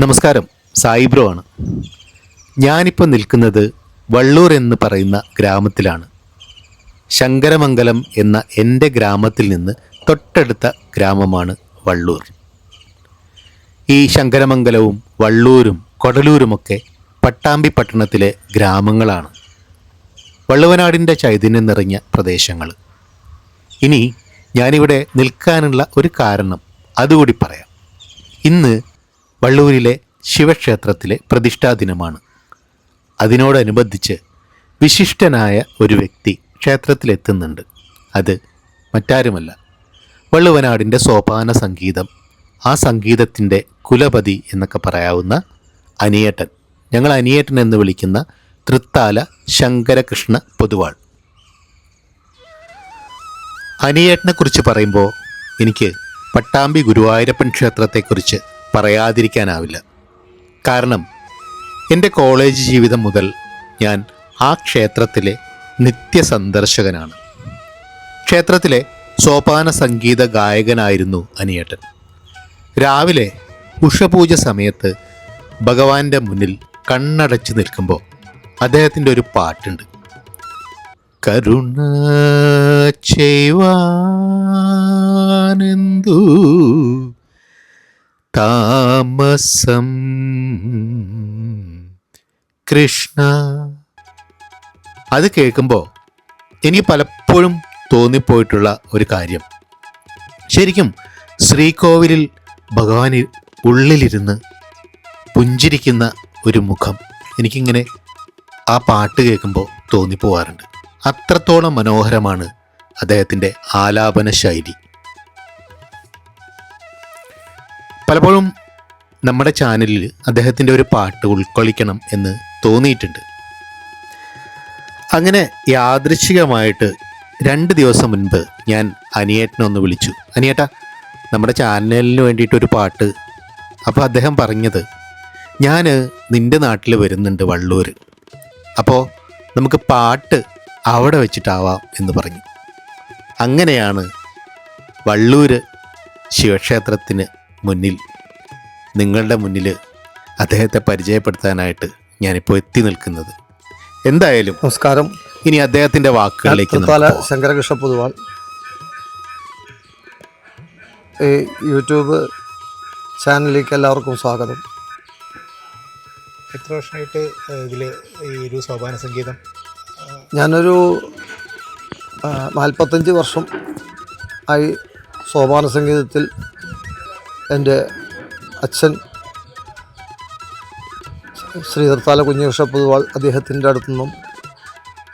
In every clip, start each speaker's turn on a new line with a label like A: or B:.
A: നമസ്കാരം. സായിബ്രോ ആണ്. ഞാനിപ്പോൾ നിൽക്കുന്നത് വള്ളൂർ എന്ന് പറയുന്ന ഗ്രാമത്തിലാണ്. ശങ്കരമംഗലം എന്ന എന്റെ ഗ്രാമത്തിൽ നിന്ന് തൊട്ടടുത്ത ഗ്രാമമാണ് വള്ളൂർ. ഈ ശങ്കരമംഗലവും വള്ളൂരും കൊടലൂരുമൊക്കെ പട്ടാമ്പി പട്ടണത്തിലെ ഗ്രാമങ്ങളാണ്. വള്ളുവനാടിന്റെ ചൈതന്യം നിറഞ്ഞ പ്രദേശങ്ങൾ. ഇനി ഞാനിവിടെ നിൽക്കാനുള്ള ഒരു കാരണം അതുകൂടി പറയാം. ഇന്ന് വള്ളൂരിലെ ശിവക്ഷേത്രത്തിലെ പ്രതിഷ്ഠാ ദിനമാണ് അതിനോടനുബന്ധിച്ച് വിശിഷ്ടനായ ഒരു വ്യക്തി ക്ഷേത്രത്തിലെത്തുന്നുണ്ട്. അത് മറ്റാരുമല്ല. വള്ളുവനാടിന്റെ സോപാന സംഗീതം ആ സംഗീതത്തിന്റെ കുലപതി എന്നൊക്കെ പറയാവുന്ന അനിയേട്ടൻ. ഞങ്ങൾ അനിയേട്ടൻ എന്ന് വിളിക്കുന്ന തൃത്താല ശങ്കരകൃഷ്ണ പൊതുവാൾ. അനിയേട്ടനെക്കുറിച്ച് പറയുമ്പോൾ എനിക്ക് പട്ടാമ്പി ഗുരുവായൂരപ്പൻ ക്ഷേത്രത്തെക്കുറിച്ച് പറയാതിരിക്കാനാവില്ല. കാരണം എന്റെ കോളേജ് ജീവിതം മുതൽ ഞാൻ ആ ക്ഷേത്രത്തിലെ നിത്യസന്ദർശകനാണ്. ക്ഷേത്രത്തിലെ സോപാന സംഗീത ഗായകനായിരുന്നു അനിയേട്ടൻ. രാവിലെ ഉഷപൂജ സമയത്ത് ഭഗവാന്റെ മുന്നിൽ കണ്ണടച്ച് നിൽക്കുമ്പോൾ അദ്ദേഹത്തിന്റെ ഒരു പാട്ടുണ്ട്. കരുണ ചെയ്യുവാനെന്തു താമസം കൃഷ്ണ. അത് കേൾക്കുമ്പോൾ എനിക്ക് പലപ്പോഴും തോന്നിപ്പോയിട്ടുള്ള ഒരു കാര്യം. ശരിക്കും ശ്രീകോവിലിൽ ഭഗവാൻ ഉള്ളിലിരുന്ന് പുഞ്ചിരിക്കുന്ന ഒരു മുഖം എനിക്കിങ്ങനെ ആ പാട്ട് കേൾക്കുമ്പോൾ തോന്നിപ്പോവാറുണ്ട്. അത്രത്തോളം മനോഹരമാണ് അദ്ദേഹത്തിന്റെ ആലാപന ശൈലി പലപ്പോഴും നമ്മുടെ ചാനലിൽ അദ്ദേഹത്തിന്റെ ഒരു പാട്ട് ഉൾക്കൊള്ളിക്കണം എന്ന് തോന്നിയിട്ടുണ്ട്. അങ്ങനെ യാദൃശികമായിട്ട് രണ്ട് ദിവസം മുൻപ് ഞാൻ അനിയേട്ടനെ ഒന്ന് വിളിച്ചു. അനിയേട്ട നമ്മുടെ ചാനലിന് വേണ്ടിയിട്ടൊരു പാട്ട്. അപ്പോൾ അദ്ദേഹം പറഞ്ഞത് ഞാൻ നിന്റെ നാട്ടിൽ വരുന്നുണ്ട് വള്ളൂർ അപ്പോൾ നമുക്ക് പാട്ട് അവിടെ വെച്ചിട്ടാവാം എന്ന് പറഞ്ഞു. അങ്ങനെയാണ് വള്ളൂർ ശിവക്ഷേത്രത്തിന് മുന്നിൽ നിങ്ങളുടെ മുന്നിൽ അദ്ദേഹത്തെ പരിചയപ്പെടുത്താനായിട്ട് ഞാനിപ്പോൾ എത്തി നിൽക്കുന്നത്. എന്തായാലും
B: നമസ്കാരം.
A: ഇനി അദ്ദേഹത്തിന്റെ വാക്കുകളിലേക്ക്.
B: ശങ്കരകൃഷ്ണ പൊതുവാൾ. ഈ യൂട്യൂബ് ചാനലിലേക്ക് എല്ലാവർക്കും സ്വാഗതം.
C: എത്ര വർഷമായിട്ട് ഇതിൽ ഈ ഒരു സോപാന സംഗീതം?
B: ഞാനൊരു നാൽപ്പത്തഞ്ച് വർഷം ആയി സോപാന സംഗീതത്തിൽ എന്റെ അച്ഛൻ ശ്രീ തൃത്താല കുഞ്ഞകൃഷ്ണ പൊതുവാൾ അദ്ദേഹത്തിന്റെ അടുത്തുനിന്നും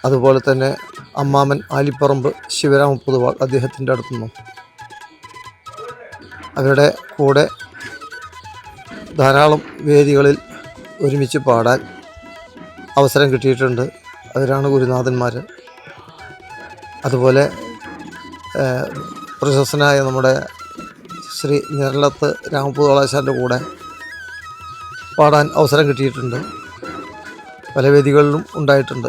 B: അതുപോലെ തന്നെ അമ്മാമൻ ആലിപ്പറമ്പ് ശിവരാമ പൊതുവാൾ അദ്ദേഹത്തിന്റെ അടുത്തുനിന്നും അവരുടെ കൂടെ ധാരാളം വേദികളിൽ ഒരുമിച്ച് പാടാൻ അവസരം കിട്ടിയിട്ടുണ്ട്. അവരാണ് ഗുരുനാഥന്മാർ. അതുപോലെ പ്രശസ്തനായ നമ്മുടെ ശ്രീ ഞെരളത്ത് രാമപുതളാശാന്റെ കൂടെ പാടാൻ അവസരം കിട്ടിയിട്ടുണ്ട്. പല വേദികളിലും ഉണ്ടായിട്ടുണ്ട്.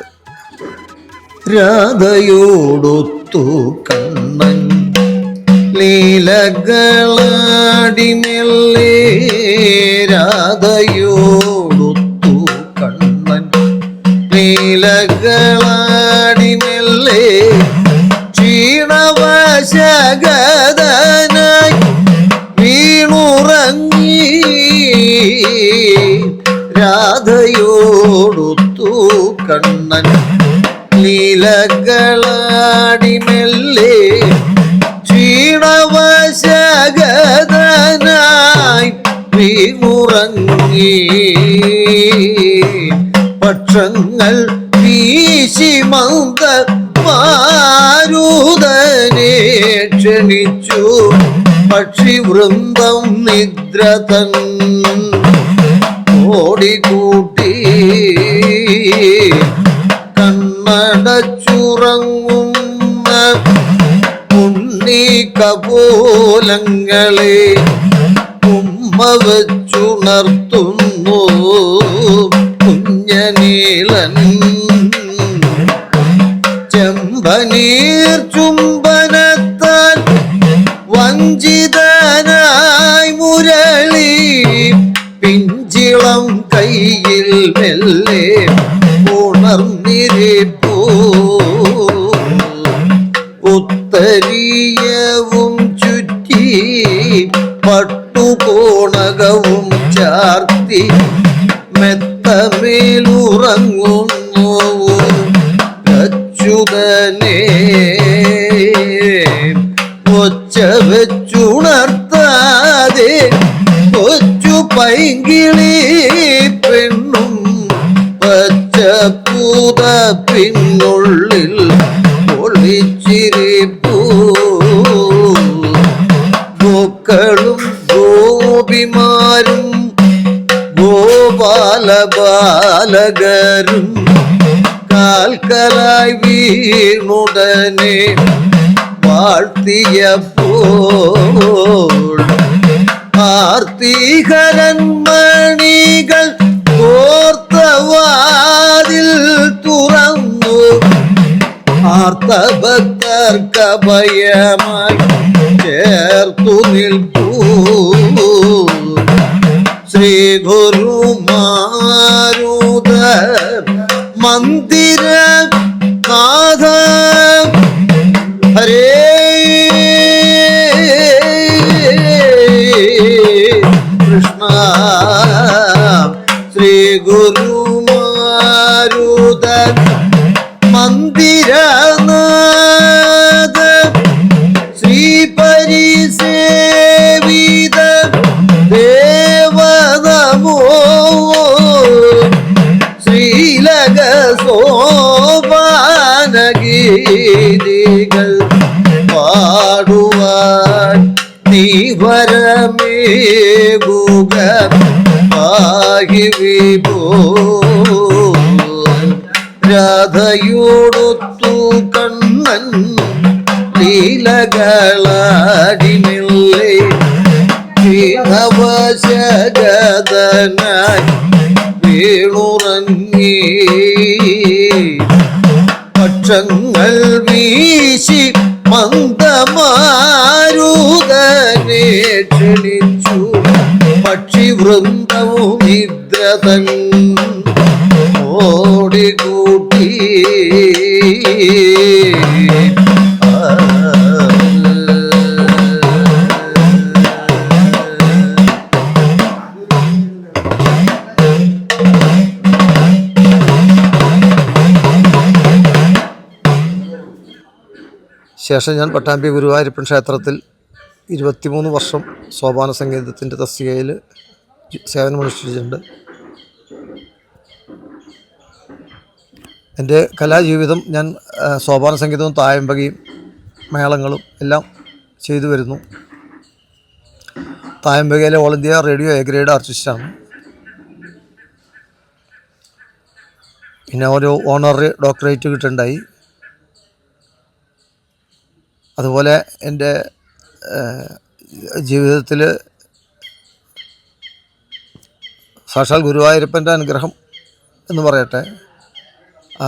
B: രാധയോടൊത്തു കണ്ണൻ ലീലകളാടിമെല്ലേ രാധയോടൊത്തു രാധയോടൊത്തു കണ്ണൻ ലീലകളാടിമെല്ലേ ക്ഷീണവശകതനായി വീണുറങ്ങി. പക്ഷങ്ങൾ വീശി മന്ദ മാരുതനെ ക്ഷണിച്ചു. പക്ഷിവൃന്ദം നിദ്ര തൻ ഓടിക്കൂട്ടി. കണ്ണടച്ചുറങ്ങുന്ന ഉണ്ണി ഉമ്മ വെച്ചുണർത്തുന്നു കുഞ്ഞനീളൻ ചെമ്പനീർ ചുംബനത്താൽ കയ്യിൽ മെല്ലെ ഉണർന്നിരിപ്പൂ. ഉത്തരീയവും ചുറ്റി പട്ടുകോണകവും ചാർത്തി മെത്തമേലുറങ്ങുന്നു. അച്യുതനെ പൈങ്കിളി പെണ്ണും പച്ച പൂത പിന്നുള്ളിൽ ഒളിച്ചിരിപ്പൂ പൂക്കളും ഗോപിമാരും ഗോപാല ബാലകരും കാൽക്കലായി വീണുടനെ വാഴ്ത്തിയപ്പോൾ ആർത്തിഹരൻ മണികൾ കോർത്തവാതിൽ തുറന്നു. ആർത്തഭക്തർക്കഭയമായി ചേർത്തു നിൽക്കൂ ശ്രീ ഗുരുമാരുത മന്ദിര നാഥ ഗുരുമാരുത മന്ദിര ശ്രീ പരിസേവിത ദേവനമോ ശ്രീലക സോപാനഗീതികൾ പാടുവാൻ നീ വരമേകുക പാഹി വിഭോ രാധയോടൊത്തു കണ്ണൻ ലീലകളാടിനില്ലേ? ഭീനവശഗതനായി വീണുറങ്ങി. പക്ഷങ്ങൾ വീശി മന്ദമാരുതനെ പക്ഷിവൃന്ദവും നിദ്രതൻ ഓടിക്കൂട്ടി ശേഷം ഞാൻ പട്ടാമ്പി ഗുരുവായൂരപ്പൻ ക്ഷേത്രത്തിൽ ഇരുപത്തിമൂന്ന് വർഷം സോപാന സംഗീതത്തിന്റെ തസ്തികയിൽ സേവനമനുഷ്ഠിച്ചിട്ടുണ്ട് എന്റെ കലാജീവിതം ഞാൻ സോപാന സംഗീതവും തായമ്പകയും മേളങ്ങളും എല്ലാം ചെയ്തു വരുന്നു. തായമ്പകയിലെ All India Radio A grade ആർട്ടിസ്റ്റാണ്. പിന്നെ ഒരു ഓണററി ഡോക്ടറേറ്റ് കിട്ടുണ്ടായി. അതുപോലെ എന്റെ ജീവിതത്തിൽ സാക്ഷാൽ ഗുരുവായൂരപ്പന്റെ അനുഗ്രഹം എന്ന് പറയട്ടെ. ആ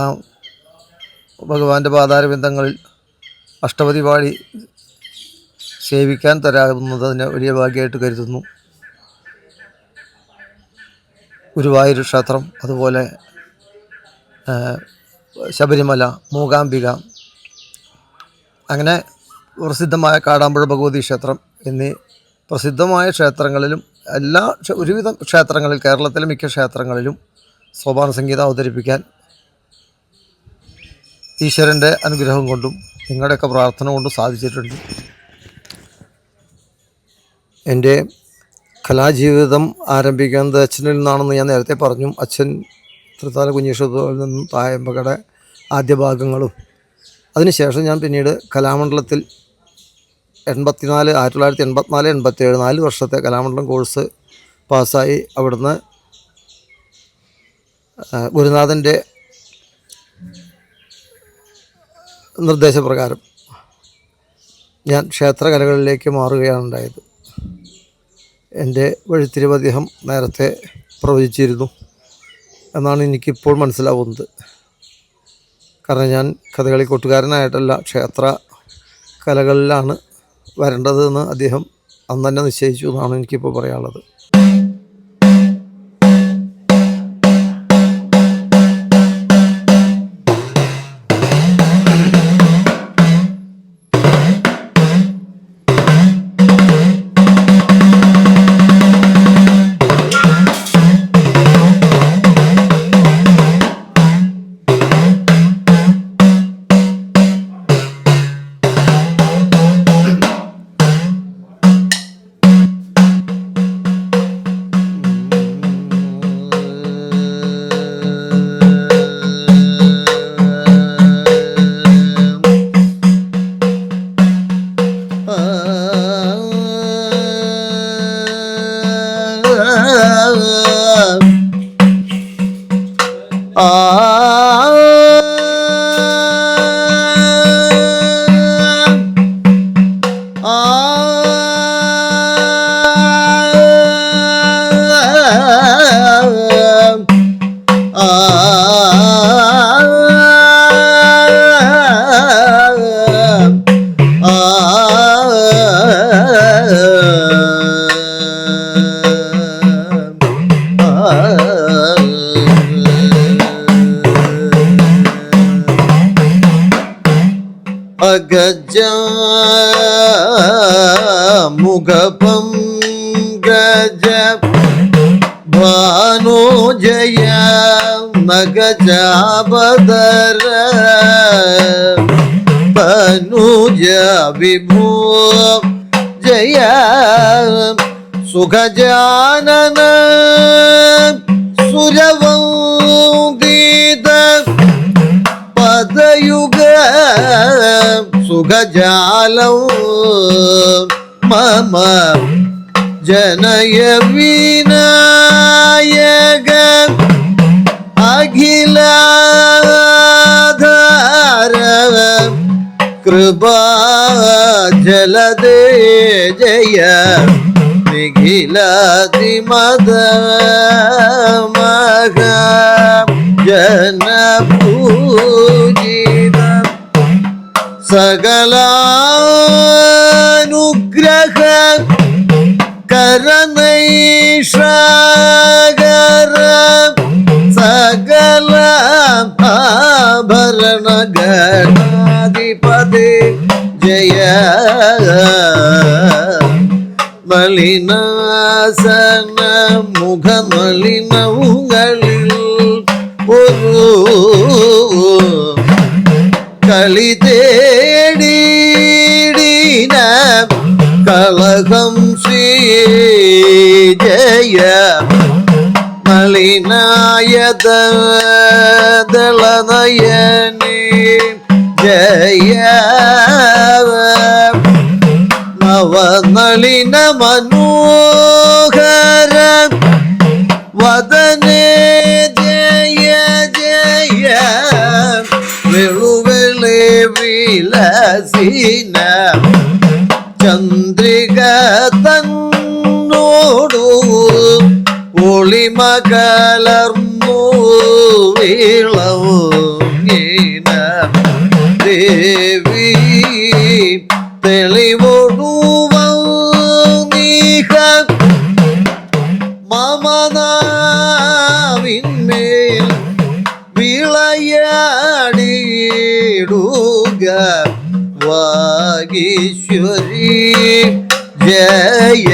B: ഭഗവാന്റെ പാതാരബിന്ദങ്ങളിൽ അഷ്ടപതി പാടി സേവിക്കാൻ തരാകുന്നത് അതിനെ വലിയ ഭാഗ്യമായിട്ട് കരുതുന്നു. ഗുരുവായൂർ ക്ഷേത്രം അതുപോലെ ശബരിമല മൂകാംബിക അങ്ങനെ പ്രസിദ്ധമായ കാടാമ്പുഴ ഭഗവതി ക്ഷേത്രം എന്നീ പ്രസിദ്ധമായ ക്ഷേത്രങ്ങളിലും എല്ലാ ഒരുവിധ ക്ഷേത്രങ്ങളിൽ കേരളത്തിലെ മിക്ക ക്ഷേത്രങ്ങളിലും സോപാന സംഗീതം അവതരിപ്പിക്കാൻ ഈശ്വരന്റെ അനുഗ്രഹം കൊണ്ടും നിങ്ങളുടെയൊക്കെ പ്രാർത്ഥന കൊണ്ടും സാധിച്ചിട്ടുണ്ട്. എന്റെ കലാജീവിതം ആരംഭിക്കുന്നത് അച്ഛനിൽ നിന്നാണെന്ന് ഞാൻ നേരത്തെ പറഞ്ഞു. അച്ഛൻ തൃത്താല കുഞ്ഞീശ്വരത്തിൽ നിന്നും തായമ്പകയുടെ ആദ്യ ഭാഗങ്ങളും. അതിനുശേഷം ഞാൻ പിന്നീട് കലാമണ്ഡലത്തിൽ എൺപത്തിനാല് ആയിരത്തി തൊള്ളായിരത്തി എൺപത്തിനാല് എൺപത്തേഴ് നാല് വർഷത്തെ കലാമണ്ഡലം കോഴ്സ് പാസ്സായി അവിടുന്ന് ഗുരുനാഥന്റെ നിർദ്ദേശപ്രകാരം ഞാൻ ക്ഷേത്രകലകളിലേക്ക് മാറുകയാണ് ഉണ്ടായത് എന്റെ വഴിത്തിരിവ് അദ്ദേഹം നേരത്തെ പ്രവചിച്ചിരുന്നു എന്നാണ് എനിക്കിപ്പോൾ മനസ്സിലാവുന്നത്. കാരണം ഞാൻ കഥകളി കൂട്ടുകാരനായിട്ടല്ല ക്ഷേത്ര കലകളിലാണ് വരേണ്ടതെന്ന് അദ്ദേഹം അന്ന് തന്നെ നിശ്ചയിച്ചു എന്നാണ് എനിക്കിപ്പോൾ പറയാനുള്ളത്. നഗജാബദര തനുജ വിഭൂ ജയ സുഖജാനന സുരവീത പദയുഗ സുഖജാലം മമ ജനയ വിനായക അഖിലാധാര കൃപാ ജലദേ ജയ നിഖിലാതിമത മഹ ജനപൂജിത സകലാനുഗ്രഹ കരനൈഷാഗര സകല ആഭരണ ഗണാധിപതി ജയ. മലിനാസന മുഖമലിനവുകളിൽ ഒരു കളി തേടീടീന കളകം ശ്രീ ജയ. മലിനായത ദളനയനി ജയ നവനളിന മനോഹര വദനേ ജയ ജയ വെളുവെളി വിലസീന. ചന്ദ്രിക തന്നോടു ഒളിമകലർന്നു വീളവുങ്ങീന ദേവി. തെളിവൊടുവ നീഹ മമനാവിന്മേൽ വിളയാടിയിടുക വാഗീശ്വരി. ജയ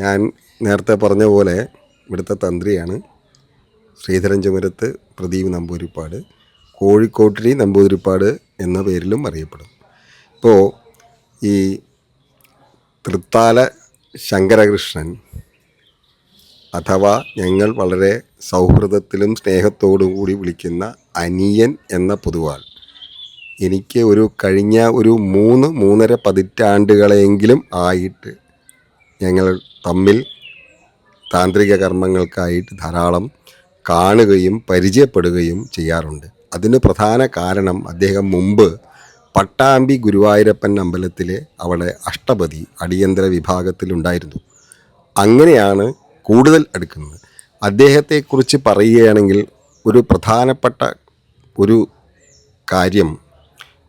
D: ഞാൻ നേരത്തെ പറഞ്ഞ പോലെ ഇവിടുത്തെ തന്ത്രിയാണ്. ശ്രീധരൻ ചുമരത്ത് പ്രദീപ് നമ്പൂതിരിപ്പാട് കോഴിക്കോട്ടിരി നമ്പൂതിരിപ്പാട് എന്ന പേരിലും അറിയപ്പെടും ഇപ്പോൾ ഈ തൃത്താല ശങ്കരകൃഷ്ണൻ അഥവാ ഞങ്ങൾ വളരെ സൗഹൃദത്തിലും സ്നേഹത്തോടും കൂടി വിളിക്കുന്ന അനിയൻ എന്ന പൊതുവാൾ എനിക്ക് ഒരു കഴിഞ്ഞ ഒരു മൂന്ന് മൂന്നര പതിറ്റാണ്ടുകളെങ്കിലും ആയിട്ട് ഞങ്ങൾ തമ്മിൽ താന്ത്രിക കർമ്മങ്ങൾക്കായിട്ട് ധാരാളം കാണുകയും പരിചയപ്പെടുകയും ചെയ്യാറുണ്ട്. അതിന് പ്രധാന കാരണം അദ്ദേഹം മുമ്പ് പട്ടാമ്പി ഗുരുവായൂരപ്പൻ അമ്പലത്തിലെ അവളെ അഷ്ടപതി അടിയന്തര വിഭാഗത്തിലുണ്ടായിരുന്നു അങ്ങനെയാണ് കൂടുതൽ അടുക്കുന്നത്. അദ്ദേഹത്തെക്കുറിച്ച് പറയുകയാണെങ്കിൽ ഒരു പ്രധാനപ്പെട്ട ഒരു കാര്യം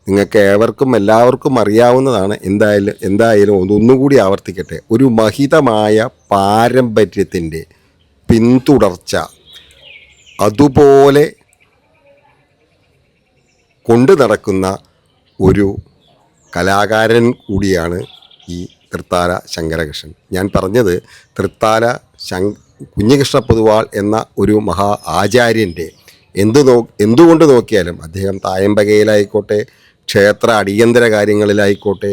D: നിങ്ങൾക്ക് ഏവർക്കും എല്ലാവർക്കും അറിയാവുന്നതാണ് എന്തായാലും എന്തായാലും ഒന്നൊന്നുകൂടി ആവർത്തിക്കട്ടെ. ഒരു മഹിതമായ പാരമ്പര്യത്തിന്റെ പിന്തുടർച്ച അതുപോലെ കൊണ്ടു നടക്കുന്ന ഒരു കലാകാരൻ കൂടിയാണ് ഈ തൃത്താല ശങ്കരകൃഷ്ണൻ. ഞാൻ പറഞ്ഞത് തൃത്താല ശങ് കുഞ്ഞികൃഷ്ണ പൊതുവാൾ എന്ന ഒരു മഹാ ആചാര്യന്റെ എന്ത് നോ എന്തുകൊണ്ട് നോക്കിയാലും അദ്ദേഹം തായമ്പകയിലായിക്കോട്ടെ ക്ഷേത്ര അടിയന്തര കാര്യങ്ങളിലായിക്കോട്ടെ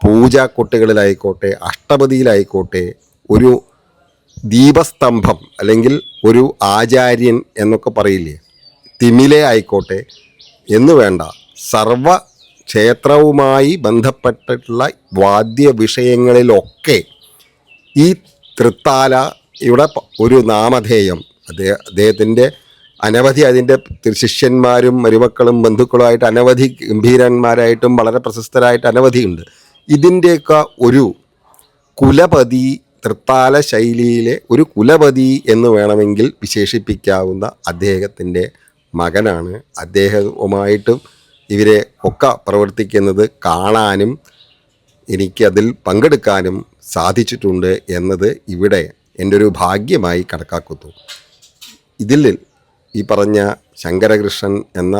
D: പൂജാക്കൊട്ടുകളിലായിക്കോട്ടെ അഷ്ടപതിയിലായിക്കോട്ടെ ഒരു ദീപസ്തംഭം അല്ലെങ്കിൽ ഒരു ആചാര്യൻ എന്നൊക്കെ പറയില്ലേ? തിമിലെ ആയിക്കോട്ടെ എന്ന് വേണ്ട. സർവ ക്ഷേത്രവുമായി ബന്ധപ്പെട്ടിട്ടുള്ള വാദ്യ വിഷയങ്ങളിലൊക്കെ ഈ തൃത്താല ഇവിടെ ഒരു നാമധേയം അദ്ദേഹ അദ്ദേഹത്തിന്റെ അനവധി അതിന്റെ ശിഷ്യന്മാരും മരുമക്കളും ബന്ധുക്കളുമായിട്ട് അനവധി ഗംഭീരന്മാരായിട്ടും വളരെ പ്രശസ്തരായിട്ട് അനവധിയുണ്ട്. ഇതിന്റെയൊക്കെ ഒരു കുലപതി തൃത്താല ശൈലിയിലെ ഒരു കുലപതി എന്ന് വേണമെങ്കിൽ വിശേഷിപ്പിക്കാവുന്ന അദ്ദേഹത്തിന്റെ മകനാണ്. അദ്ദേഹവുമായിട്ടും ഇവരെ ഒക്കെ പ്രവർത്തിക്കുന്നത് കാണാനും എനിക്കതിൽ പങ്കെടുക്കാനും സാധിച്ചിട്ടുണ്ട് എന്നത് ഇവിടെ എന്റെ ഒരു ഭാഗ്യമായി കണക്കാക്കുന്നു. ഇതിൽ ഈ പറഞ്ഞ ശങ്കരകൃഷ്ണൻ എന്ന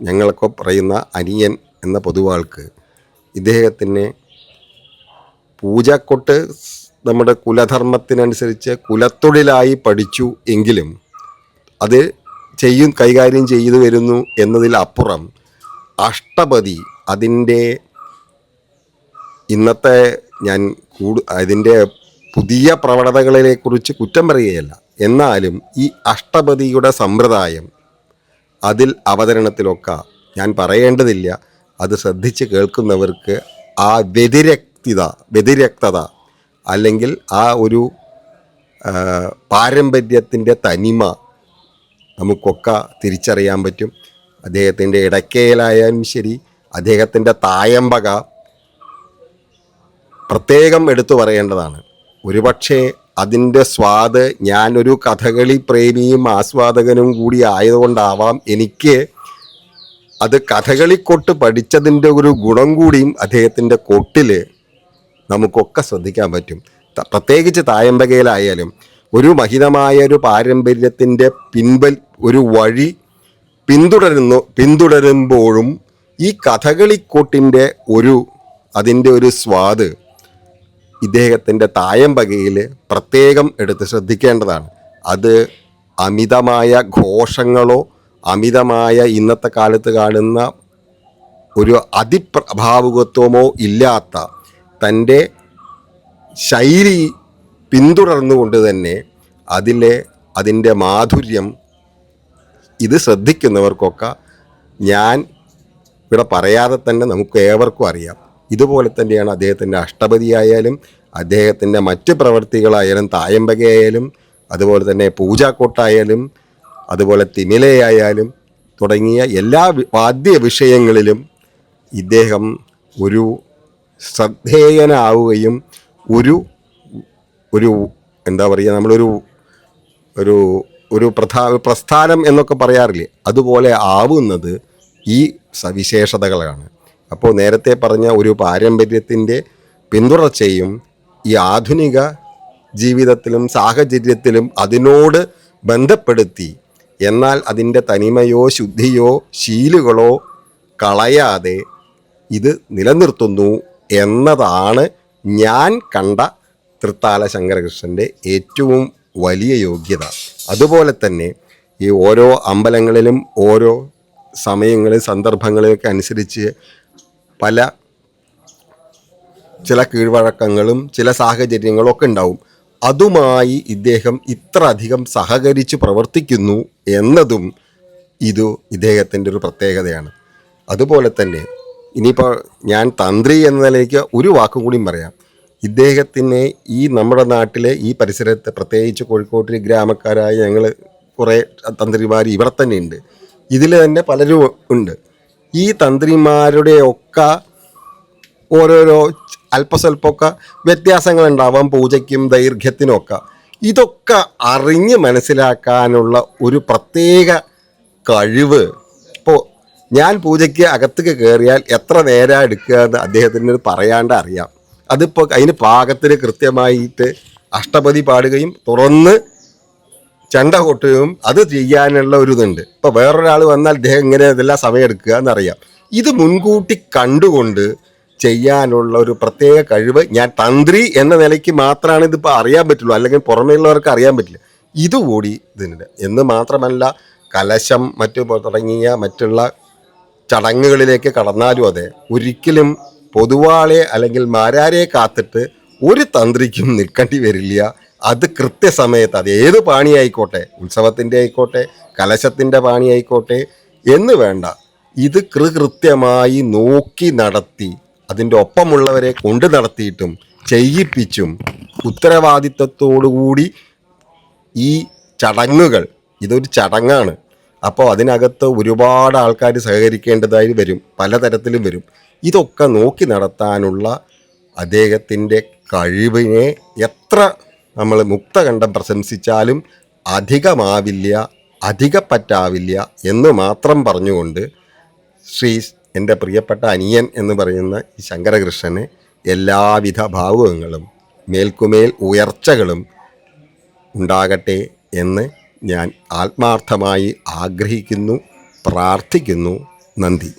D: ഞങ്ങളൊക്കെ പറയുന്ന അനിയൻ എന്ന പൊതുവാൾക്ക് ഇദ്ദേഹത്തിന് പൂജക്കൊട്ട് നമ്മുടെ കുലധർമ്മത്തിനനുസരിച്ച് കുലത്തൊഴിലായി പഠിച്ചു എങ്കിലും അത് ചെയ്യും കൈകാര്യം ചെയ്തു വരുന്നു എന്നതിലപ്പുറം അഷ്ടപതി അതിന്റെ ഇന്നത്തെ ഞാൻ കൂടു അതിന്റെ പുതിയ പ്രവണതകളെക്കുറിച്ച് കുറ്റം പറയുകയല്ല. എന്നാലും ഈ അഷ്ടപതിയുടെ സമ്പ്രദായം അതിൽ അവതരണത്തിലൊക്കെ ഞാൻ പറയേണ്ടതില്ല. അത് ശ്രദ്ധിച്ച് കേൾക്കുന്നവർക്ക് ആ വ്യതിരക്തിത വ്യതിരക്തത അല്ലെങ്കിൽ ആ ഒരു പാരമ്പര്യത്തിന്റെ തനിമ നമുക്കൊക്കെ തിരിച്ചറിയാൻ പറ്റും. അദ്ദേഹത്തിന്റെ ഇടയ്ക്കയിലായാലും ശരി അദ്ദേഹത്തിന്റെ തായമ്പക പ്രത്യേകം എടുത്തു പറയേണ്ടതാണ്. ഒരുപക്ഷെ അതിന്റെ സ്വാദ് ഞാനൊരു കഥകളി പ്രേമിയും ആസ്വാദകനും കൂടി ആയതുകൊണ്ടാവാം എനിക്ക് അത് കഥകളിക്കൊട്ട് പഠിച്ചതിന്റെ ഒരു ഗുണം കൂടിയും അദ്ദേഹത്തിന്റെ കൊട്ടിൽ നമുക്കൊക്കെ ശ്രദ്ധിക്കാൻ പറ്റും. പ്രത്യേകിച്ച് തായമ്പകയിലായാലും ഒരു മഹിതമായ ഒരു പാരമ്പര്യത്തിന്റെ പിൻബൽ ഒരു വഴി പിന്തുടരുന്നു പിന്തുടരുമ്പോഴും ഈ കഥകളിക്കൊട്ടിന്റെ ഒരു അതിന്റെ ഒരു സ്വാദ് ഇദ്ദേഹത്തിന്റെ തായമ്പകയിൽ പ്രത്യേകം എടുത്ത് ശ്രദ്ധിക്കേണ്ടതാണ്. അത് അമിതമായ ഘോഷങ്ങളോ അമിതമായ ഇന്നത്തെ കാലത്ത് കാണുന്ന ഒരു അതിപ്രഭാവുകത്വമോ ഇല്ലാത്ത തന്റെ ശൈലി പിന്തുടർന്നുകൊണ്ട് തന്നെ അതിലെ അതിന്റെ മാധുര്യം ഇത് ശ്രദ്ധിക്കുന്നവർക്കൊക്കെ ഞാൻ ഇവിടെ പറയാതെ തന്നെ നമുക്ക് ഏവർക്കും അറിയാം. ഇതുപോലെ തന്നെയാണ് അദ്ദേഹത്തിന്റെ അഷ്ടപതിയായാലും അദ്ദേഹത്തിന്റെ മറ്റ് പ്രവർത്തികളായാലും തായമ്പകയായാലും അതുപോലെ തന്നെ പൂജാക്കോട്ടായാലും അതുപോലെ തിമിലയായാലും തുടങ്ങിയ എല്ലാ വാദ്യ വിഷയങ്ങളിലും ഇദ്ദേഹം ഒരു ശ്രദ്ധേയനാവുകയും ഒരു ഒരു എന്താ പറയുക നമ്മളൊരു ഒരു ഒരു പ്രധാ പ്രസ്ഥാനം എന്നൊക്കെ പറയാറില്ലേ? അതുപോലെ ആവുന്നത് ഈ സവിശേഷതകളാണ്. അപ്പോൾ നേരത്തെ പറഞ്ഞ ഒരു പാരമ്പര്യത്തിന്റെ പിന്തുടർച്ചയും ഈ ആധുനിക ജീവിതത്തിലും സാഹചര്യത്തിലും അതിനോട് ബന്ധപ്പെടുത്തി എന്നാൽ അതിന്റെ തനിമയോ ശുദ്ധിയോ ശീലുകളോ കളയാതെ ഇത് നിലനിർത്തുന്നു എന്നതാണ് ഞാൻ കണ്ട തൃത്താല ശങ്കരകൃഷ്ണന്റെ ഏറ്റവും വലിയ യോഗ്യത. അതുപോലെ തന്നെ ഈ ഓരോ അമ്പലങ്ങളിലും ഓരോ സമയങ്ങളിൽ സന്ദർഭങ്ങളിലൊക്കെ അനുസരിച്ച് പല ചില കീഴ്വഴക്കങ്ങളും ചില സാഹചര്യങ്ങളും ഒക്കെ ഉണ്ടാവും. അതുമായി ഇദ്ദേഹം ഇത്ര അധികം സഹകരിച്ച് പ്രവർത്തിക്കുന്നു എന്നതും ഇത് ഇദ്ദേഹത്തിന്റെ ഒരു പ്രത്യേകതയാണ്. അതുപോലെ തന്നെ ഇനിയിപ്പോൾ ഞാൻ തന്ത്രി എന്ന നിലയ്ക്ക് ഒരു വാക്കും കൂടിയും പറയാം. ഇദ്ദേഹത്തിനെ ഈ നമ്മുടെ നാട്ടിലെ ഈ പരിസരത്ത് പ്രത്യേകിച്ച് കോഴിക്കോട്ടിൽ ഗ്രാമക്കാരായ ഞങ്ങൾ കുറേ തന്ത്രിമാർ ഇവിടെ തന്നെ ഉണ്ട്. ഇതിൽ തന്നെ പലരും ഉണ്ട്. ഈ തന്ത്രിമാരുടെ ഒക്കെ ഓരോരോ അല്പസ്വല്പമൊക്കെ വ്യത്യാസങ്ങൾ ഉണ്ടാവാം പൂജയ്ക്കും ദൈർഘ്യത്തിനൊക്കെ ഇതൊക്കെ അറിഞ്ഞ് മനസ്സിലാക്കാനുള്ള ഒരു പ്രത്യേക കഴിവ്. ഇപ്പോൾ ഞാൻ പൂജയ്ക്ക് അകത്തേക്ക് കയറിയാൽ എത്ര നേരം എടുക്കുക എന്ന് അദ്ദേഹത്തിന് പറയാണ്ട് അറിയാം. അതിപ്പോൾ അതിന് പാകത്തിന് കൃത്യമായിട്ട് അഷ്ടപതി പാടുകയും തുറന്ന് ചെണ്ട കൊട്ടുകയും അത് ചെയ്യാനുള്ള ഒരു ഇതുണ്ട്. ഇപ്പോൾ വേറൊരാൾ വന്നാൽ അദ്ദേഹം ഇങ്ങനെ ഇതെല്ലാം സമയം എടുക്കുക എന്നറിയാം. ഇത് മുൻകൂട്ടി കണ്ടുകൊണ്ട് ചെയ്യാനുള്ള ഒരു പ്രത്യേക കഴിവ് ഞാൻ തന്ത്രി എന്ന നിലയ്ക്ക് മാത്രമാണ് ഇതിപ്പോൾ അറിയാൻ പറ്റുള്ളൂ. അല്ലെങ്കിൽ പുറമേയുള്ളവർക്ക് അറിയാൻ പറ്റില്ല. ഇതുകൂടി ഇതിനുണ്ട്. എന്ന് മാത്രമല്ല കലശം മറ്റു തുടങ്ങിയ മറ്റുള്ള ചടങ്ങുകളിലേക്ക് കടന്നാലും അതെ ഒരിക്കലും പൊതുവാളെ അല്ലെങ്കിൽ മാരാരെ കാത്തിട്ട് ഒരു തന്ത്രിക്കും നിൽക്കേണ്ടി വരില്ല. അത് കൃത്യസമയത്ത് അത് ഏത് പാണി ആയിക്കോട്ടെ ഉത്സവത്തിന്റെ ആയിക്കോട്ടെ കലശത്തിന്റെ പാണി ആയിക്കോട്ടെ എന്ന് വേണ്ട. ഇത് കൃകൃത്യമായി നോക്കി നടത്തി അതിന്റെ ഒപ്പമുള്ളവരെ കൊണ്ട് നടത്തിയിട്ടും ചെയ്യിപ്പിച്ചും ഉത്തരവാദിത്വത്തോടുകൂടി ഈ ചടങ്ങുകൾ ഇതൊരു ചടങ്ങാണ്. അപ്പോൾ അതിനകത്ത് ഒരുപാട് ആൾക്കാർ സഹകരിക്കേണ്ടതായി വരും പലതരത്തിലും വരും. ഇതൊക്കെ നോക്കി നടത്താനുള്ള അദ്ദേഹത്തിന്റെ കഴിവിനെ എത്ര നമ്മൾ മുക്തകണ്ഠം പ്രശംസിച്ചാലും അധികമാവില്ല അധികപ്പറ്റാവില്ല എന്ന് മാത്രം പറഞ്ഞുകൊണ്ട് ശ്രീ എന്റെ പ്രിയപ്പെട്ട അനിയൻ എന്ന് പറയുന്ന ഈ ശങ്കരകൃഷ്ണന് എല്ലാവിധ ഭാവുകങ്ങളും മേൽക്കുമേൽ ഉയർച്ചകളും ഉണ്ടാകട്ടെ എന്ന് ഞാൻ ആത്മാർത്ഥമായി ആഗ്രഹിക്കുന്നു പ്രാർത്ഥിക്കുന്നു. നന്ദി.